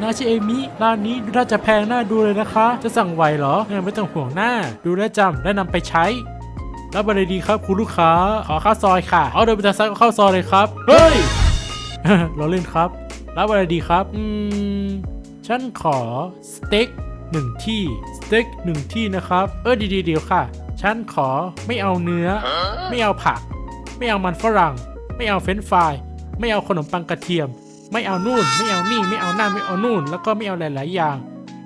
นะชื่อเอมิร้านนี้ดูน่าจะแพงน่าดูเลยนะคะ จะสั่งไหวเหรอเออไม่ต้องห่วงหน้า ดูแลวจำและนำไปใช้รับอะไรดีครับคุณลูกค้า ขอข้าวซอยค่ะ เอาเดินไปทางซ้ายก็ข้าวซอยเลยครับ เฮ้ยเราเล่นครับ รับอะไรดีครับ อืม ฉันขอสเต็กหนึ่งที่ สเต็กหนึ่งที่นะครับ เออดีๆเดียวค่ะ ฉันขอไม่เอาเนื้อ ไม่เอาผัก ไม่เอามันฝรั่ง ไม่เอาเฟรนช์ฟราย ไม่เอาขนมปังกระเทียม ไม่เอานู่น ไม่เอานี่ไม่เอานั่นไม่เอานู่น แล้วก็ไม่เอาหลาย ๆ อย่าง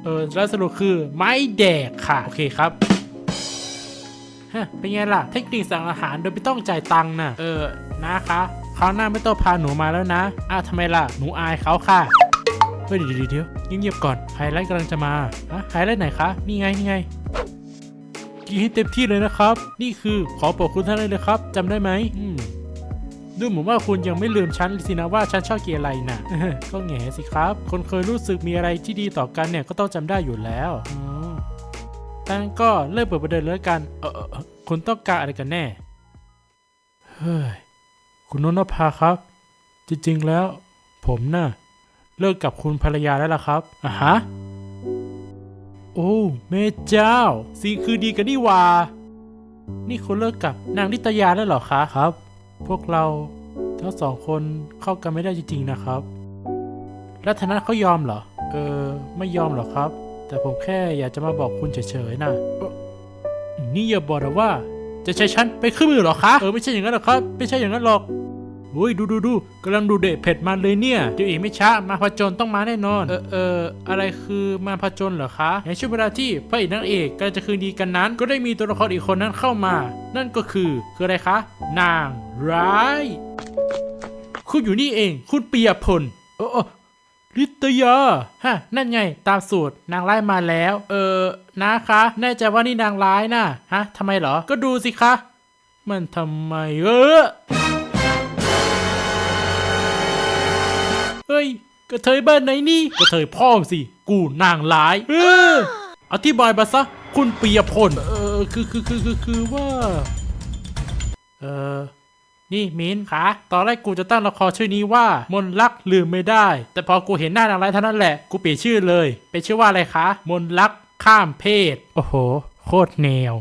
เออแล้วสรุปคือไม่แดกค่ะ โอเคครับฮะเป็นไงล่ะ เทคนิคสั่งอาหารโดยไม่ต้องจ่ายตังค์นะเออนะคะคราวหน้าไม่ต้องพาหนูมาแล้วนะอ้าวทำไมล่ะหนูอายเขาค่ะเฮ้ยเดี๋ยวเดี๋ยวเงียบๆก่อนไฮไลท์กำลังจะมาอะไฮไลท์ไหนคะนี่ไงนี่ไงกินให้เต็มที่เลยนะครับ นี่คือขอบอกคุณท่านเลยครับจำได้ไหมอืม ดูเหมือนว่าคุณยังไม่ลืมฉันสินะว่าฉันชอบกินอะไรน่ะก็แง่สิครับ คนเคยรู้สึกมีอะไรที่ดีต่อกันเนี่ยก็ต้องจำได้อยู่แล้วตั้งก็เริ่มเปิดประเด็นเลยกัน เออคุณต้องการอะไรกันแน่ เฮ้ย คุณนนภาครับ จริงๆแล้ว ผมน่ะเลิกกับคุณภรรยาแล้วล่ะครับอะฮะ โอ้แม่เจ้าสีคือดีกันนี่ว่า นี่คุณเลิกกับนางนิตยาแล้วเหรอคะครับ พวกเราทั้งสองคนเข้ากันไม่ได้จริงๆนะครับแล้วธนัทเขายอมเหรอ เออ ไม่ยอมหรอกครับ แต่ผมแค่อยากจะมาบอกคุณเฉยๆนะเอ่อนี่อย่าบอกนะว่า จะใช้ฉันไปขึ้นมือเหรอคะ เออไม่ใช่อย่างนั้นหรอกครับ ไม่ใช่อย่างนั้นหรอก อุ้ยดูดูดูกำลังดูเด็ดเผ็ดมันเลยเนี่ยเดี๋ยวอีกไม่ช้ามาผจญต้องมาแน่นอน เออเอออะไรคือมาผจญเหรอคะในช่วงเวลาที่พระเอกนางเอกกำลังจะคืนดีกันนั้น ก็ได้มีตัวละครอีกคนนั้นเข้ามา นั่นก็คือคืออะไรคะ นางร้าย คุณอยู่นี่เอง คุณปียพลโอ้โอ้ลิตยาฮะ นั่นไง ตามสูตร นางร้ายมาแล้ว เออ นะคะ แน่ใจว่านี่นางร้ายนะฮะทำไมเหรอ ก็ดูสิคะ มันทำไมเออ ย กระเทยบ้านไหนนี่ กระเทยพ่อสิ กูนางร้ายเอออธิบายมาซะ คุณปียพล เออ คือคือคือคือคือว่า เออนี่มิ้นคะตอนแรกกูจะตั้งละครชื่อนี้ว่า มนลักลืมไม่ได้ แต่พอกูเห็นหน้านางร้ายเท่านั้นแหละ กูเปลี่ยนชื่อเลย เป็นชื่อว่าอะไรคะ มนลักข้ามเพศ โอ้โห โคตรแนว